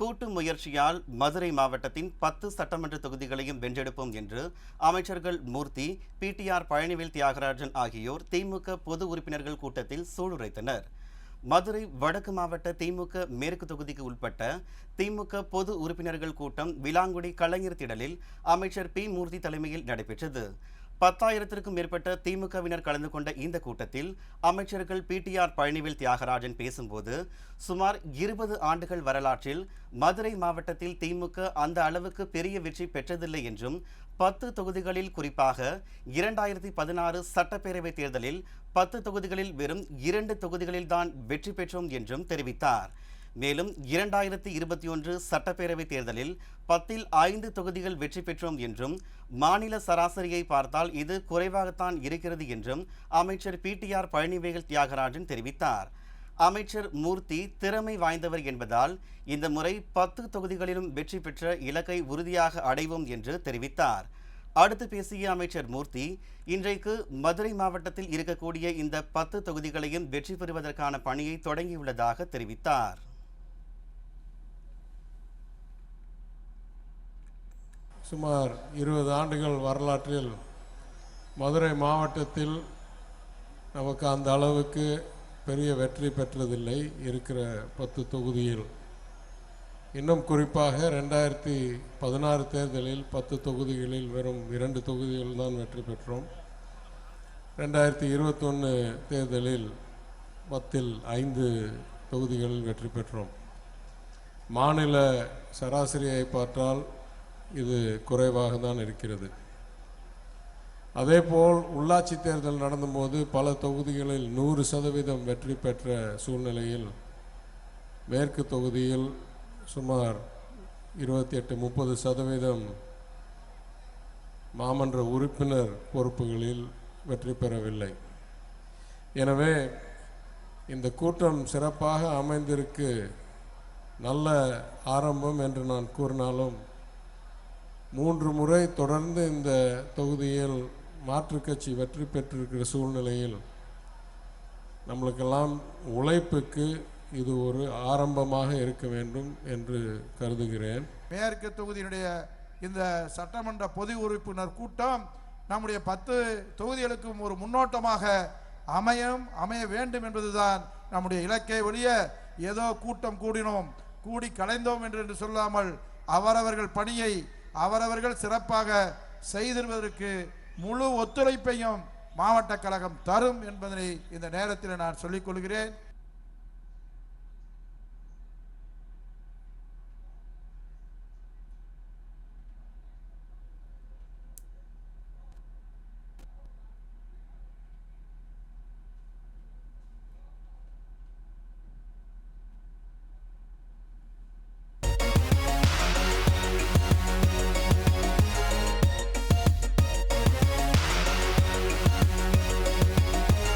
கூட்டு முயற்சியால் மதுரை மாவட்டத்தின் பத்து சட்டமன்ற தொகுதிகளையும் வென்றெடுப்போம் என்று அமைச்சர்கள் மூர்த்தி பிடிஆர் பழனிவேல் தியாகராஜன் ஆகியோர் திமுக பொது உறுப்பினர்கள் கூட்டத்தில் சூளுரைத்தனர். மதுரை வடக்கு மாவட்ட திமுக மேற்கு தொகுதிக்கு உட்பட்ட திமுக பொது உறுப்பினர்கள் கூட்டம் விலாங்குடி கலைஞர் திடலில் அமைச்சர் பி. மூர்த்தி தலைமையில் நடைபெற்றது. பத்தாயிரத்திற்கும் மேற்பட்ட திமுகவினர் கலந்து கொண்ட இந்த கூட்டத்தில் அமைச்சர்கள் பிடிஆர் பழனிவேல் தியாகராஜன் பேசும்போது சுமார் இருபது ஆண்டுகள் வரலாற்றில் மதுரை மாவட்டத்தில் திமுக அந்த அளவுக்கு பெரிய வெற்றி பெற்றதில்லை என்றும் பத்து தொகுதிகளில் குறிப்பாக இரண்டாயிரத்தி பதினாறு சட்டப்பேரவை தேர்தலில் பத்து தொகுதிகளில் வெறும் இரண்டு தொகுதிகளில்தான் வெற்றி பெற்றோம் என்றும் தெரிவித்தார். மேலும் இரண்டாயிரத்தி இருபத்தி ஒன்று சட்டப்பேரவைத் தேர்தலில் பத்தில் ஐந்து தொகுதிகள் வெற்றி பெற்றோம் என்றும் மாநில சராசரியை பார்த்தால் இது குறைவாகத்தான் இருக்கிறது என்றும் அமைச்சர் பிடிஆர் பழனிவேல் தியாகராஜன் தெரிவித்தார். அமைச்சர் மூர்த்தி திறமை வாய்ந்தவர் என்பதால் இந்த முறை பத்து தொகுதிகளிலும் வெற்றி பெற்ற இலக்கை உறுதியாக அடைவோம் என்று தெரிவித்தார். அடுத்து பேசிய அமைச்சர் மூர்த்தி இன்றைக்கு மதுரை மாவட்டத்தில் இருக்கக்கூடிய இந்த பத்து தொகுதிகளையும் வெற்றி பெறுவதற்கான பணியை தொடங்கியுள்ளதாக தெரிவித்தார். சுமார் இருபது ஆண்டுகள் வரலாற்றில் மதுரை மாவட்டத்தில் நமக்கு அந்த அளவுக்கு பெரிய வெற்றி பெற்றதில்லை இருக்கிற பத்து தொகுதியில். இன்னும் குறிப்பாக ரெண்டாயிரத்தி பதினாறு தேர்தலில் பத்து தொகுதிகளில் வெறும் இரண்டு தொகுதிகள் தான் வெற்றி பெற்றோம். ரெண்டாயிரத்தி இருபத்தொன்று தேர்தலில் பத்தில் ஐந்து தொகுதிகளில் வெற்றி பெற்றோம். மாநில சராசரியை பார்த்தால் இது குறைவாக தான் இருக்கிறது. அதேபோல் உள்ளாட்சி தேர்தல் நடந்தபோது பல தொகுதிகளில் நூறு சதவீதம் வெற்றி பெற்ற சூழ்நிலையில் மேற்கு தொகுதியில் சுமார் இருபத்தி எட்டு முப்பது சதவீதம் மாமன்ற உறுப்பினர் பொறுப்புகளில் வெற்றி பெறவில்லை. எனவே இந்த கூட்டம் சிறப்பாக அமைந்திருக்கு. நல்ல ஆரம்பம் என்று நான் கூறினாலும் மூன்று முறை தொடர்ந்து இந்த தொகுதியில் மாற்றுக் கட்சி வெற்றி பெற்றிருக்கிற சூழ்நிலையில் நம்மளுக்கெல்லாம் உழைப்புக்கு இது ஒரு ஆரம்பமாக இருக்க வேண்டும் என்று கருதுகிறேன். மேற்கு தொகுதியினுடைய இந்த சட்டமன்ற பொது உறுப்பினர் கூட்டம் நம்முடைய பத்து தொகுதிகளுக்கும் ஒரு முன்னோட்டமாக அமையும் அமைய வேண்டும் என்பதுதான் நம்முடைய இலக்கை ஒழிய ஏதோ கூட்டம் கூடினோம் கூடி கலைந்தோம் என்று என்று சொல்லாமல் அவரவர்கள் பணியை அவரவர்கள் சிறப்பாக செய்திருவதற்கு முழு ஒத்துழைப்பையும் மாவட்ட கழகம் தரும் என்பதனை இந்த நேரத்தில் நான் சொல்லிக் கொள்கிறேன்.